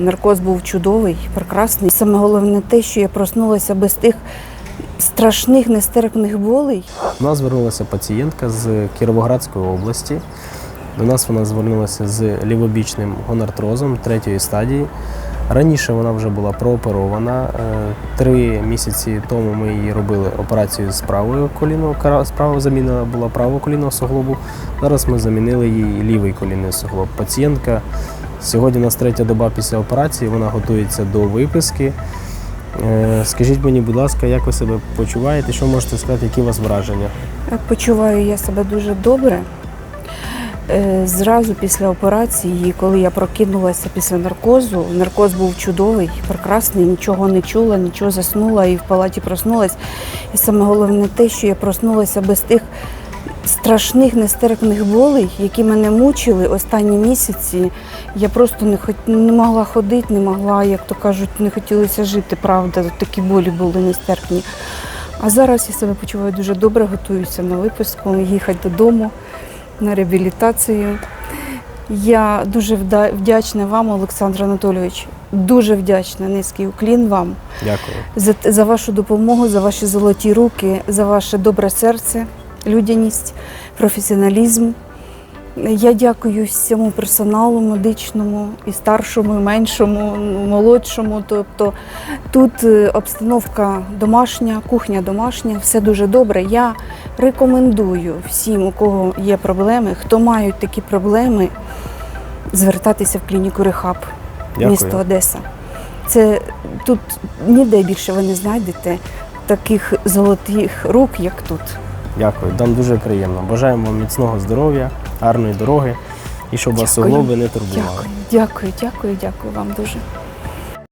Наркоз був чудовий, прекрасний. Саме головне те, що я проснулася без тих страшних нестерпних болей. До нас звернулася пацієнтка з Кіровоградської області. До нас вона звернулася з лівобічним гонартрозом третьої стадії. Раніше вона вже була прооперована. Е, Три місяці тому ми їй робили операцію з правою коліно, правого заміна була правого колінного суглобу. Зараз ми замінили їй лівий колінний суглоб. Пацієнтка сьогодні у нас третя доба після операції, вона готується до виписки. Е, Скажіть мені, будь ласка, як ви себе почуваєте? Що можете сказати, які у вас враження? Почуваю я себе дуже добре. Е, Зразу після операції, коли я прокинулася після наркозу, наркоз був чудовий, прекрасний, нічого не чула, нічого заснула і в палаті проснулась. І саме головне те, що я проснулася без тих страшних нестерпних болей, які мене мучили останні місяці. Я просто не хот... не могла ходити, не могла, як то кажуть, не хотілося жити, правда. Такі болі були нестерпні. А зараз я себе почуваю дуже добре, готуюся на випуску, їхати додому на реабілітацію. Я дуже вдячна вам, Олександр Анатолійович. Дуже вдячна, низький уклін вам Дякую. за, за вашу допомогу, за ваші золоті руки, за ваше добре серце, людяність, професіоналізм. Я дякую всьому персоналу медичному, і старшому, і меншому, ну, молодшому. Тобто тут е, обстановка домашня, кухня домашня, все дуже добре. Я рекомендую всім, у кого є проблеми, хто мають такі проблеми, звертатися в клініку Рехаб, Дякую. місто Одеса. Це тут ніде більше ви не знайдете таких золотих рук, як тут. Дякую. Нам дуже приємно. Бажаємо вам міцного здоров'я, гарної дороги і щоб вас суглоби не турбували. Дякую, дякую, дякую вам дуже.